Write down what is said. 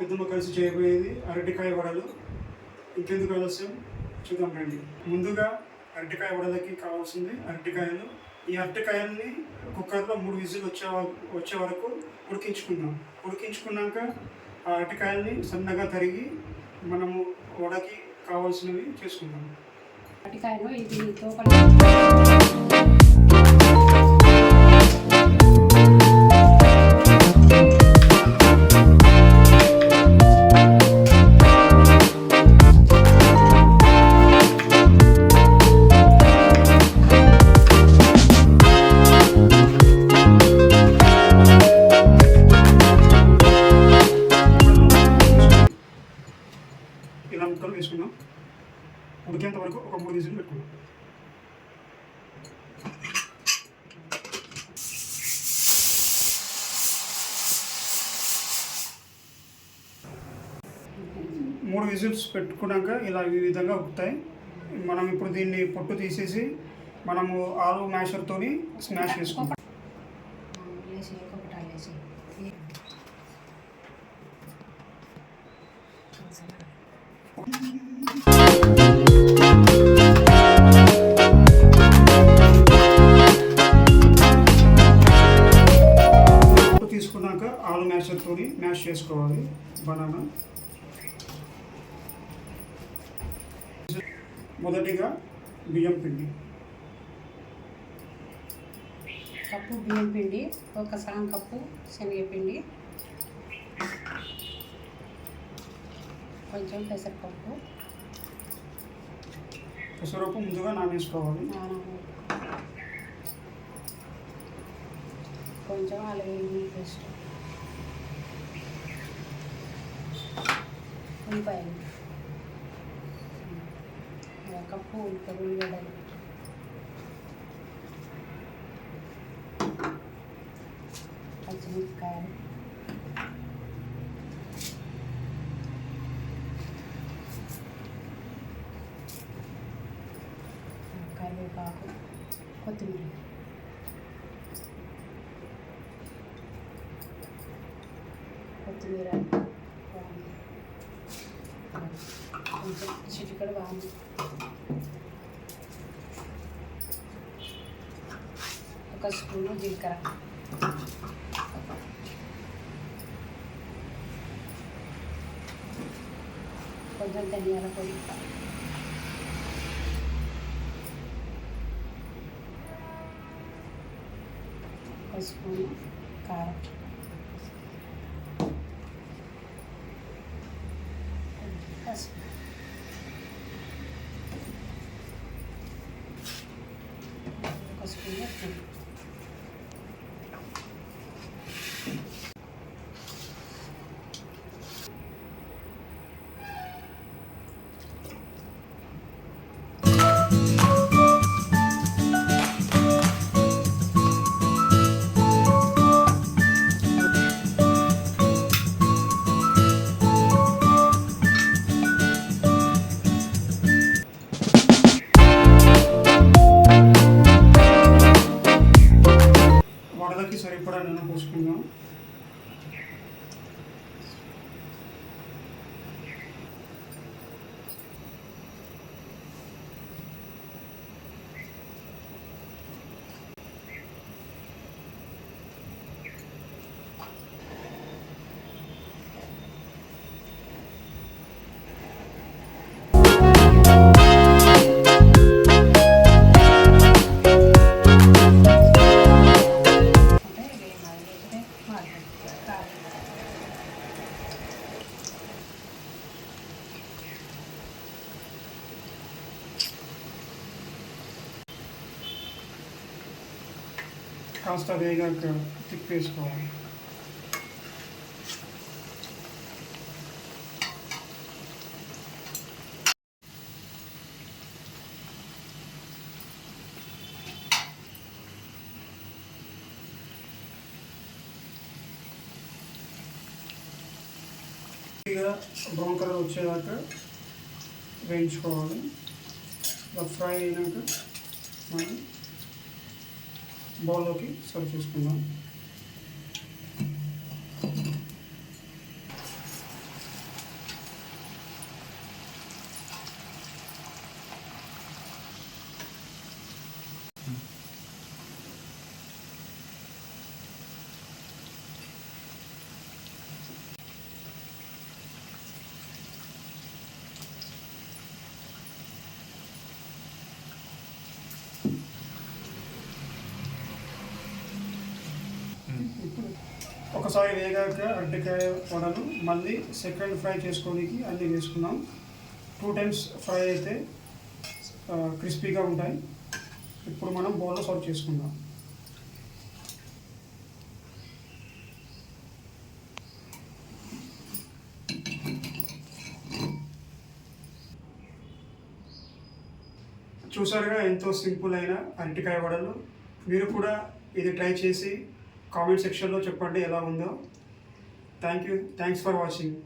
పెద్దమ్మ కలిసి చేయబోయేది అరటికాయ వడలు. ఇంకెందుకు ఆలస్యం? చూద్దాం రండి. ముందుగా అరటికాయ వడలకి కావాల్సింది అరటికాయలు. ఈ అరటికాయల్ని కుక్కర్లో మూడు విజిల్ వచ్చే వచ్చే వరకు ఉడికించుకుందాం. ఉడికించుకున్నాక ఆ అరటికాయల్ని సన్నగా తరిగి మనము వడకి కావాల్సినవి చేసుకుందాం. అరటికాయలు ఇది విజిల్స్ పెట్టుకున్నాక ఇలా ఈ విధంగా ఉక్కుతాయి మనం ఇప్పుడు దీన్ని పొట్టు తీసేసి మనము ఆలు మ్యాషర్తో స్మాష్ చేసుకుంటాం తీసుకున్నాక ఆలు మ్యాషర్తో మ్యాష్ చేసుకోవాలి. బనానా. మొదటిగా బియ్యం పిండి. కప్పు బియ్యం పిండి ఒక సగం కప్పు శనగపిండి కొంచెం పెసరపప్పు. పెసరపప్పు ముందుగా నానేసుకోవాలి. కొంచెం అల్లం పేస్ట్ ఉల్లిపాయలు. ఒక కప్పు ఉల్లిపాయలు ఉల్లిగడ్డలు పచ్చిమిరపకాయలు. కరివేపాకు కొత్తిమీర. కొత్తిమీర వాము. కొంచెం చిటికడ వాము ఒక స్పూను జీలకర్ర కొంచెం ధనియాల పొడి ఒక స్పూను కారం ఒక స్పూన్ కూడా నేను సరిపడా పోసుకుందాం కాస్త వేగాక తిప్పేసుకోవాలి ఇక బ్రౌన్ కలర్ వచ్చేదాకా వేయించుకోవాలి ఇలా ఫ్రై అయినాక మనం బౌల్లోకి సర్వ్ చేసుకుందాం. ఇప్పుడు ఒకసారి వేగాక అరటికాయ వడలు మళ్ళీ సెకండ్ ఫ్రై చేసుకోవడానికి అన్నీ వేసుకున్నాం. టూ టైమ్స్ ఫ్రై అయితే క్రిస్పీగా ఉంటాయి. ఇప్పుడు మనం బౌల్లో సర్వ్ చేసుకుందాం. చూసారుగా ఎంతో సింపుల్ అయిన అరటికాయ వడలు. మీరు కూడా ఇది ట్రై చేసి కామెంట్ సెక్షన్లో చెప్పండి ఎలా ఉందో. Thank you thanks for watching